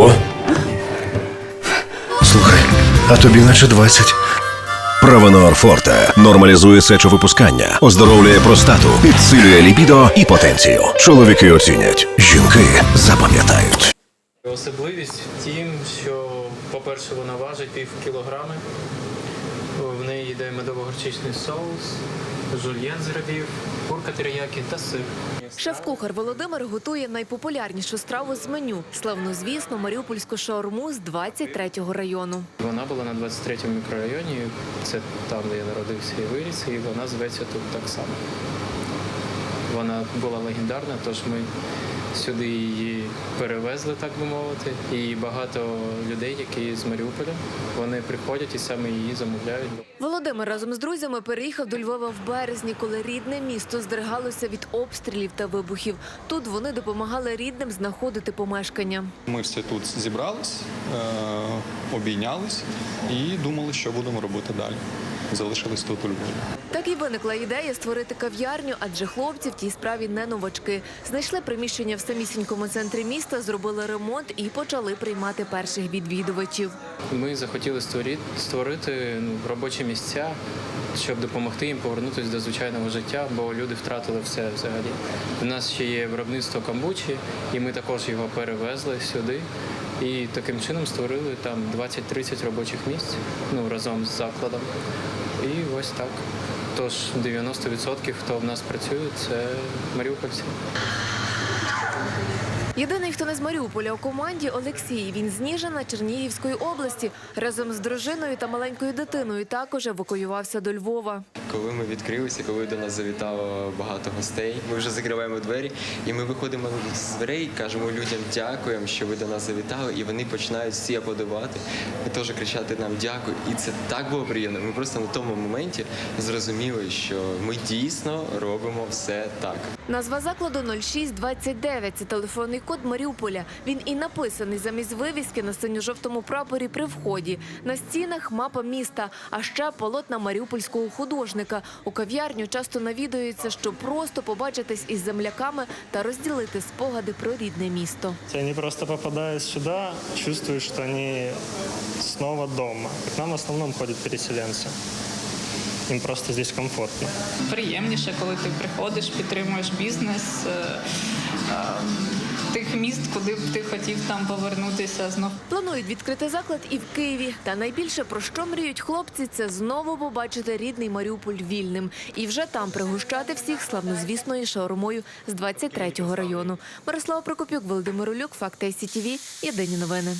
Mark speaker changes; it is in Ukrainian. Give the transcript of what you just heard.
Speaker 1: Ого. Слухай, а тобі наче 20.
Speaker 2: Правонор Форте нормалізує сечовипускання, оздоровлює простату, підсилює ліпідо і потенцію. Чоловіки оцінять, жінки запам'ятають.
Speaker 3: Особливість в тім, що, по-перше, вона важить пів кілограми. В неї йде медово-горчичний соус, жульєн з курка теріякі та сир.
Speaker 4: Шеф-кухар Володимир готує найпопулярнішу страву з меню славнозвісну маріупольську шаурму з 23-го району.
Speaker 3: Вона була на 23-му мікрорайоні, це там, де я народився і виріс, і вона зветься тут так само. Вона була легендарна, тож ми сюди її перевезли, так би мовити. І багато людей, які з Маріуполя, вони приходять і саме її замовляють.
Speaker 4: Володимир разом з друзями переїхав до Львова в березні, коли рідне місто здригалося від обстрілів та вибухів. Тут вони допомагали рідним знаходити помешкання.
Speaker 5: Ми всі тут зібрались, е, обійнялись і думали, що будемо робити далі. Залишились тут у Львові.
Speaker 4: Так і виникла ідея створити кав'ярню, адже хлопці в тій справі не новачки. Знайшли приміщення в самісінькому центрі міста, зробили ремонт і почали приймати перших відвідувачів.
Speaker 3: Ми захотіли створити, створити ну, робочі місця, щоб допомогти їм повернутися до звичайного життя, бо люди втратили все взагалі. У нас ще є виробництво камбучі, і ми також його перевезли сюди. І таким чином створили там 20-30 робочих місць ну, разом з закладом. І ось так. Тож 90% хто в нас працює, це маріупольці.
Speaker 4: Єдиний, хто не з Маріуполя у команді Олексій. Він з Ніжина Чернігівської області разом з дружиною та маленькою дитиною також евакуювався до Львова.
Speaker 6: Коли ми відкрилися, коли до нас завітало багато гостей, ми вже закриваємо двері, і ми виходимо з дверей, кажемо людям дякуємо, що ви до нас завітали, і вони починають всі аплодувати і теж кричати нам дякую. І це так було приємно. Ми просто на тому моменті зрозуміли, що ми дійсно робимо все так.
Speaker 4: Назва закладу 0629 – це телефонний код Маріуполя. Він і написаний замість вивіски на синьо-жовтому прапорі при вході. На стінах мапа міста, а ще полотна маріупольського художника. У кав'ярню часто навідуються, щоб просто побачитись із земляками та розділити спогади про рідне місто.
Speaker 7: Они просто попадая сюда, чувствуют, что они снова дома. К нам в основном ходят переселенцы. Им просто здесь комфортно.
Speaker 8: приємніше, коли ти приходиш, підтримуєш бізнес е, е, тих міст, куди б ти хотів там повернутися знов.
Speaker 4: Планують відкрити заклад і в Києві. Та найбільше про що мріють хлопці, це знову побачити рідний Маріуполь вільним і вже там пригощати всіх славнозвісною шаурмою з 23-го району. Мирослава Прокопюк, Володимир Улюк, Факти СІТІВІ, Єдині новини.